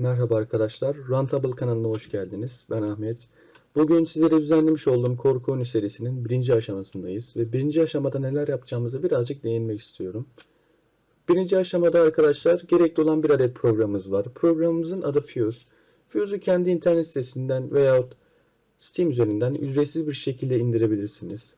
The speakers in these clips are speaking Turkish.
Merhaba arkadaşlar, Rantable kanalına hoş geldiniz. Ben Ahmet. Bugün sizlere düzenlemiş olduğum korku oyunu serisinin birinci aşamasındayız ve birinci aşamada neler yapacağımızı birazcık değinmek istiyorum. Birinci aşamada arkadaşlar gerekli olan bir adet programımız var. Programımızın adı Fuse. Fuse'u kendi internet sitesinden veyahut Steam üzerinden ücretsiz bir şekilde indirebilirsiniz.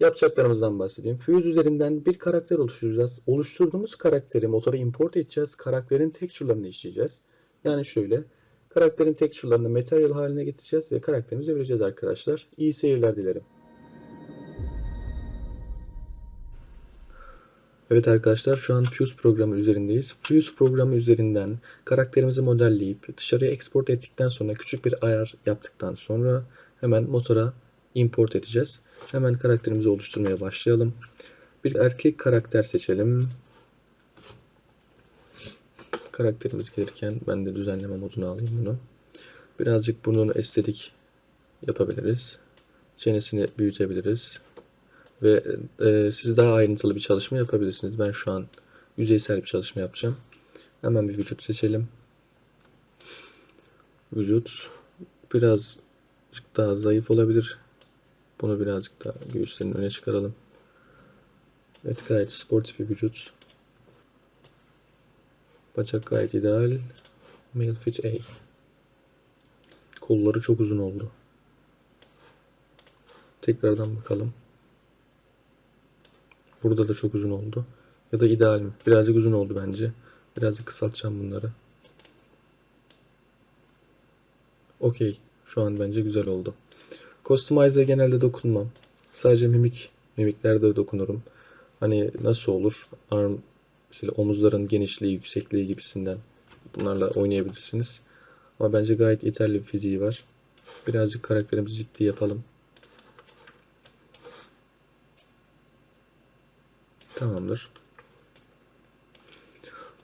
Yapacaklarımızdan bahsedeyim. Fuse üzerinden bir karakter oluşturacağız. Oluşturduğumuz karakteri motora import edeceğiz. Karakterin texture'larını işleyeceğiz. Yani şöyle. Karakterin texture'larını material haline getireceğiz ve karakterimize vereceğiz arkadaşlar. İyi seyirler dilerim. Evet arkadaşlar şu an Fuse programı üzerindeyiz. Fuse programı üzerinden karakterimizi modelleyip dışarıya export ettikten sonra küçük bir ayar yaptıktan sonra hemen motora import edeceğiz. Hemen karakterimizi oluşturmaya başlayalım. Bir erkek karakter seçelim. Karakterimiz gelirken ben de düzenleme moduna alayım bunu. Birazcık burnunu estetik yapabiliriz. Çenesini büyütebiliriz. Ve e, siz daha ayrıntılı bir çalışma yapabilirsiniz. Ben şu an yüzeysel bir çalışma yapacağım. Hemen bir vücut seçelim. Vücut birazcık daha zayıf olabilir. Bunu birazcık daha göğüslerin öne çıkaralım. Evet gayet sportif bir vücut. Bacak gayet ideal. Male A. Kolları çok uzun oldu. Tekrardan bakalım. Burada da çok uzun oldu. Ya da ideal mi? Birazcık uzun oldu bence. Birazcık kısaltacağım bunları. Okey. Şu an bence güzel oldu. Customize'e genelde dokunmam. Sadece mimik, mimiklerde dokunurum. Hani nasıl olur? Arm, mesela omuzların genişliği, yüksekliği gibisinden bunlarla oynayabilirsiniz. Ama bence gayet yeterli bir fiziği var. Birazcık karakterimizi ciddi yapalım. Tamamdır.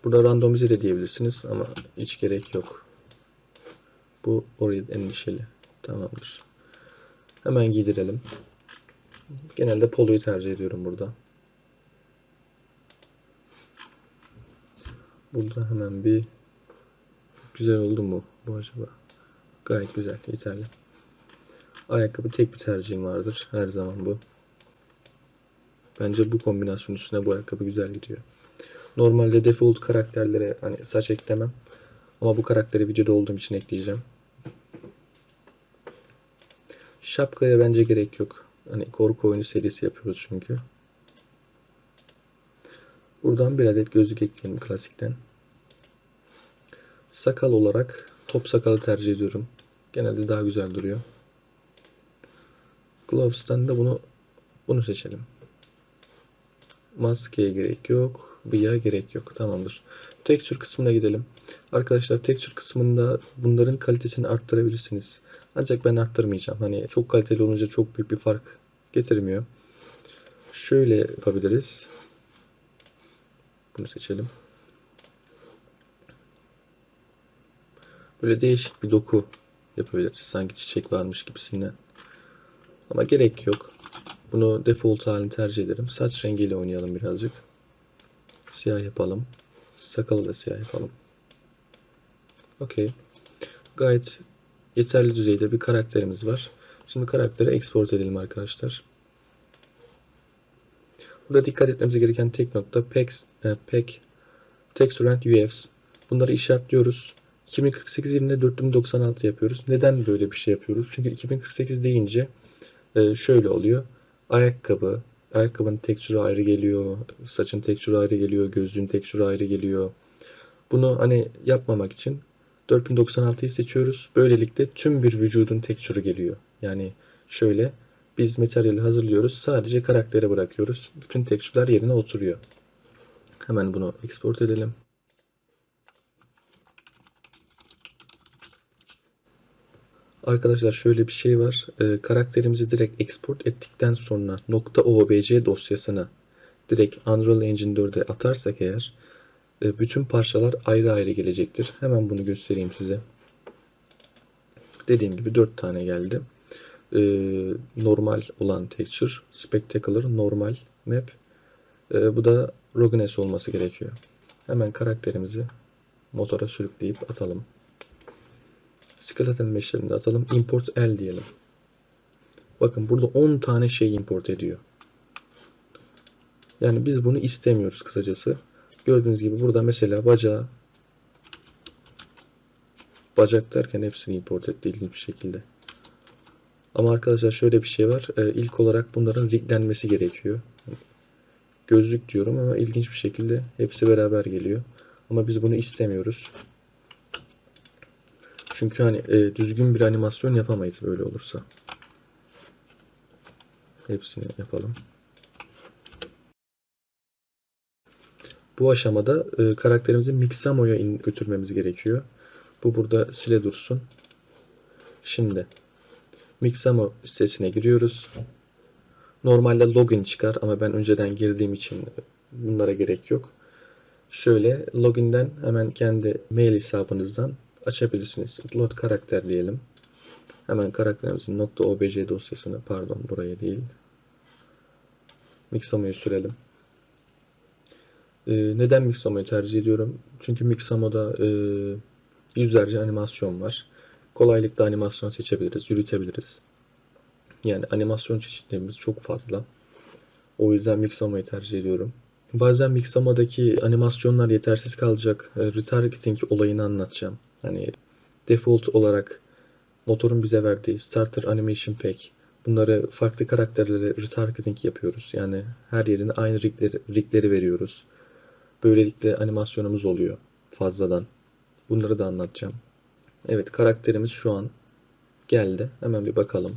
Burada randomize de diyebilirsiniz ama hiç gerek yok. Bu oraya endişeli. Tamamdır. Hemen giydirelim. Genelde poloyu tercih ediyorum burada. Burada hemen bir güzel oldu mu bu acaba? Gayet güzel, yeterli. Ayakkabı tek bir tercihim vardır. Her zaman bu. Bence bu kombinasyon üstüne bu ayakkabı güzel gidiyor. Normalde default karakterlere hani saç eklemem. Ama bu karakteri videoda olduğum için ekleyeceğim. Şapkaya bence gerek yok. Hani korku oyunu serisi yapıyoruz çünkü. Buradan bir adet gözlük ekleyelim klasikten. Sakal olarak top sakalı tercih ediyorum. Genelde daha güzel duruyor. Gloves'tan da bunu bunu seçelim. Maskeye gerek yok. Bıyığa gerek yok. Tamamdır. Texture kısmına gidelim. Arkadaşlar texture kısmında bunların kalitesini arttırabilirsiniz. Ancak ben arttırmayacağım. Hani çok kaliteli olunca çok büyük bir fark getirmiyor. Şöyle yapabiliriz. Bunu seçelim. Böyle değişik bir doku yapabiliriz. Sanki çiçek varmış gibisinden. Ama gerek yok. Bunu default halini tercih ederim. Saç rengiyle oynayalım birazcık. Siyah yapalım. Sakalı da siyah yapalım. Okey. Gayet yeterli düzeyde bir karakterimiz var. Şimdi karakteri export edelim arkadaşlar. Burada dikkat etmemiz gereken tek nokta PEX, e, PEG, Texture and UFs. Bunları işaretliyoruz. 2048 yerine 4096 yapıyoruz. Neden böyle bir şey yapıyoruz? Çünkü 2048 deyince e, şöyle oluyor. Ayakkabı, ayakkabının tekstürü ayrı geliyor, saçın tekstürü ayrı geliyor, gözlüğün tekstürü ayrı geliyor. Bunu hani yapmamak için 4096'yı seçiyoruz. Böylelikle tüm bir vücudun tekstürü geliyor. Yani şöyle biz materyali hazırlıyoruz. Sadece karaktere bırakıyoruz. Bütün tekstürler yerine oturuyor. Hemen bunu export edelim. Arkadaşlar şöyle bir şey var. Ee, karakterimizi direkt export ettikten sonra .obj dosyasına direkt Unreal Engine 4'e atarsak eğer e, bütün parçalar ayrı ayrı gelecektir. Hemen bunu göstereyim size. Dediğim gibi 4 tane geldi. Ee, normal olan texture, spectacular, normal map. Ee, bu da Roguenes olması gerekiyor. Hemen karakterimizi motora sürükleyip atalım. skeleton mesh'lerini de atalım. Import L diyelim. Bakın burada 10 tane şey import ediyor. Yani biz bunu istemiyoruz kısacası. Gördüğünüz gibi burada mesela bacağı bacak derken hepsini import etti ilginç bir şekilde. Ama arkadaşlar şöyle bir şey var. Ee, ilk olarak bunların riglenmesi gerekiyor. Gözlük diyorum ama ilginç bir şekilde hepsi beraber geliyor. Ama biz bunu istemiyoruz. Çünkü hani e, düzgün bir animasyon yapamayız böyle olursa. Hepsini yapalım. Bu aşamada e, karakterimizi Mixamo'ya götürmemiz gerekiyor. Bu burada sile dursun. Şimdi Mixamo sitesine giriyoruz. Normalde login çıkar ama ben önceden girdiğim için bunlara gerek yok. Şöyle login'den hemen kendi mail hesabınızdan açabilirsiniz. Upload karakter diyelim. Hemen karakterimizin .obj dosyasını pardon buraya değil. Mixamo'yu sürelim. Ee, neden Mixamo'yu tercih ediyorum? Çünkü Mixamo'da e, yüzlerce animasyon var. Kolaylıkla animasyon seçebiliriz, yürütebiliriz. Yani animasyon çeşitlerimiz çok fazla. O yüzden Mixamo'yu tercih ediyorum. Bazen Mixamo'daki animasyonlar yetersiz kalacak. E, Retargeting olayını anlatacağım. Hani default olarak motorun bize verdiği Starter Animation Pack bunları farklı karakterlere retargeting yapıyoruz. Yani her yerine aynı rigleri, rigleri veriyoruz. Böylelikle animasyonumuz oluyor fazladan. Bunları da anlatacağım. Evet karakterimiz şu an geldi. Hemen bir bakalım.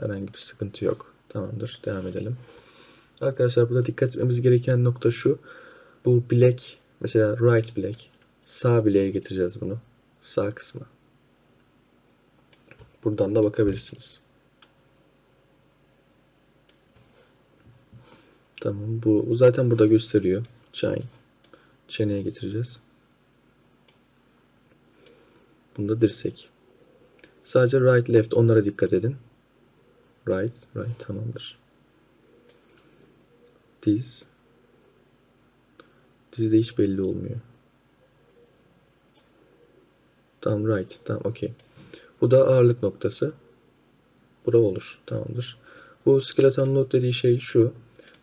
Herhangi bir sıkıntı yok. Tamamdır. Devam edelim. Arkadaşlar burada dikkat etmemiz gereken nokta şu. Bu black mesela right black sağ bileğe getireceğiz bunu. Sağ kısmı. Buradan da bakabilirsiniz. Tamam. Bu zaten burada gösteriyor. Chine. Çeneye getireceğiz. Bunda dirsek. Sadece right left onlara dikkat edin. Right, right tamamdır. Diz. Dizde hiç belli olmuyor. Tamam right. Tamam okey. Bu da ağırlık noktası. Bura olur. Tamamdır. Bu skeleton node dediği şey şu.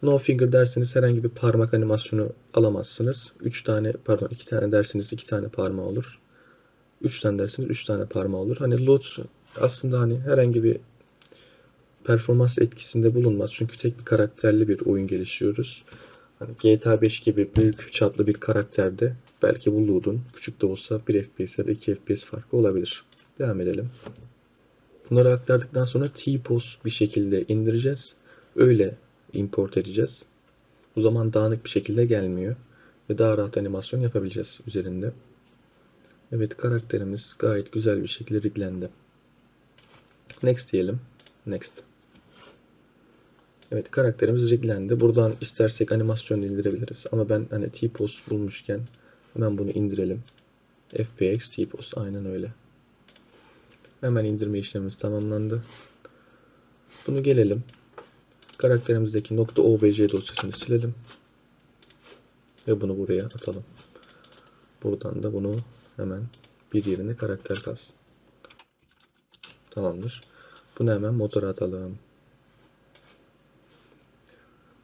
No finger derseniz herhangi bir parmak animasyonu alamazsınız. 3 tane pardon 2 tane derseniz 2 tane parmağı olur. 3 tane derseniz 3 tane parmağı olur. Hani load aslında hani herhangi bir performans etkisinde bulunmaz. Çünkü tek bir karakterli bir oyun geliştiriyoruz. Hani GTA 5 gibi büyük çaplı bir karakterde belki bu load'un küçük de olsa 1 FPS ya da 2 FPS farkı olabilir. Devam edelim. Bunları aktardıktan sonra T-Pose bir şekilde indireceğiz. Öyle import edeceğiz. O zaman dağınık bir şekilde gelmiyor. Ve daha rahat animasyon yapabileceğiz üzerinde. Evet karakterimiz gayet güzel bir şekilde riglendi. Next diyelim. Next. Evet karakterimiz riglendi. Buradan istersek animasyon indirebiliriz. Ama ben hani T-Pose bulmuşken hemen bunu indirelim. FPX T-Pose aynen öyle. Hemen indirme işlemimiz tamamlandı. Bunu gelelim. Karakterimizdeki .obj dosyasını silelim. Ve bunu buraya atalım. Buradan da bunu hemen bir yerine karakter kalsın. Tamamdır. Bunu hemen motora atalım.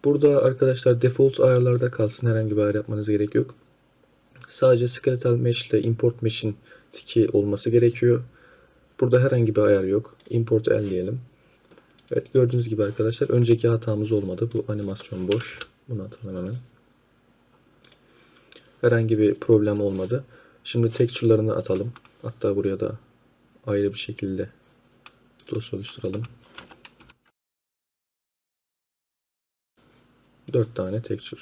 Burada arkadaşlar default ayarlarda kalsın. Herhangi bir ayar yapmanız gerek yok. Sadece skeletal mesh ile import mesh'in tiki olması gerekiyor. Burada herhangi bir ayar yok. Import el diyelim. Evet gördüğünüz gibi arkadaşlar önceki hatamız olmadı. Bu animasyon boş. Bunu atalım hemen. Herhangi bir problem olmadı. Şimdi texture'larını atalım. Hatta buraya da ayrı bir şekilde dosya oluşturalım. 4 tane texture.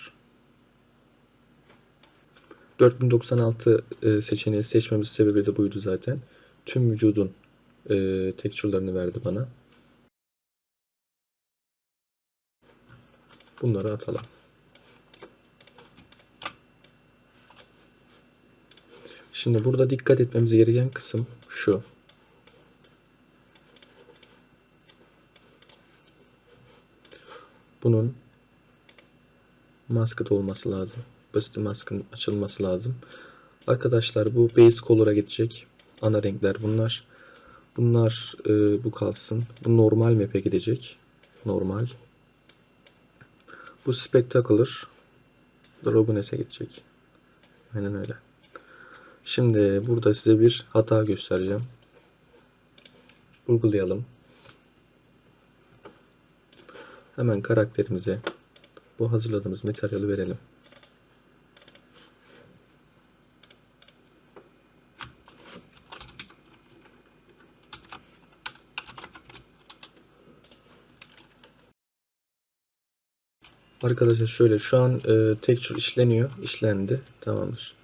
4096 e, seçeneği seçmemiz sebebi de buydu zaten. Tüm vücudun e, texture'larını verdi bana. Bunları atalım. Şimdi burada dikkat etmemiz gereken kısım şu. Bunun masked olması lazım. Basit maskın açılması lazım. Arkadaşlar bu base color'a geçecek. Ana renkler bunlar. Bunlar e, bu kalsın. Bu normal map'e gidecek. Normal. Bu spectacular. Drogones'e gidecek. Aynen öyle. Şimdi burada size bir hata göstereceğim. Uygulayalım. Hemen karakterimize bu hazırladığımız materyali verelim. Arkadaşlar şöyle şu an e, texture işleniyor. işlendi. Tamamdır.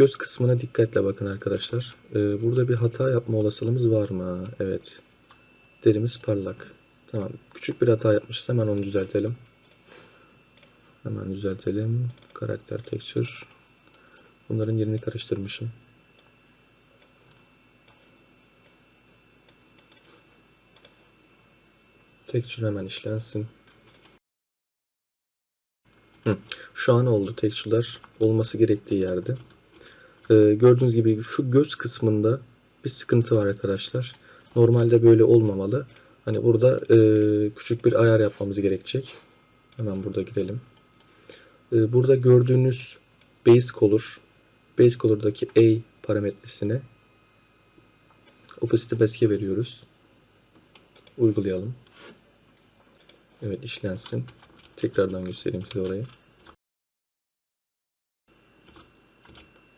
Göz kısmına dikkatle bakın arkadaşlar. E, burada bir hata yapma olasılığımız var mı? Evet. Derimiz parlak. Tamam. Küçük bir hata yapmışız. Hemen onu düzeltelim. Hemen düzeltelim. Karakter texture. Bunların yerini karıştırmışım. Texture hemen işlensin. Hı. Şu an oldu. Texture'lar olması gerektiği yerde. Ee, gördüğünüz gibi şu göz kısmında bir sıkıntı var arkadaşlar. Normalde böyle olmamalı. Hani burada e, küçük bir ayar yapmamız gerekecek. Hemen burada girelim. Ee, burada gördüğünüz base color, base color'daki A parametresine opacity maske veriyoruz. Uygulayalım. Evet işlensin. Tekrardan göstereyim size orayı.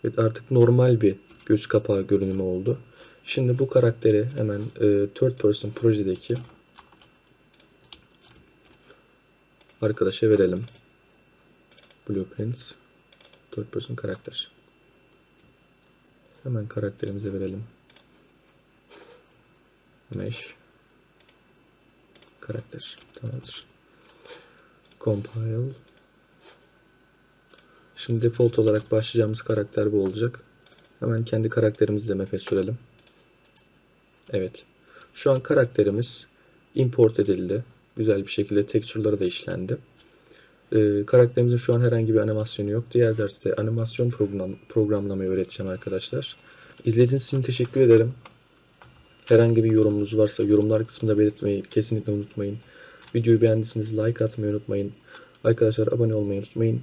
Evet artık normal bir göz kapağı görünümü oldu. Şimdi bu karakteri hemen e, third person projedeki arkadaşa verelim. Blueprints third person karakter. Hemen karakterimize verelim. Mesh karakter. Tamamdır. Compile. Şimdi default olarak başlayacağımız karakter bu olacak. Hemen kendi karakterimizi de map'e sürelim. Evet. Şu an karakterimiz import edildi. Güzel bir şekilde texture'ları da işlendi. Ee, karakterimizin şu an herhangi bir animasyonu yok. Diğer derste animasyon program, programlamayı öğreteceğim arkadaşlar. İzlediğiniz için teşekkür ederim. Herhangi bir yorumunuz varsa yorumlar kısmında belirtmeyi kesinlikle unutmayın. Videoyu beğendiyseniz like atmayı unutmayın. Arkadaşlar abone olmayı unutmayın.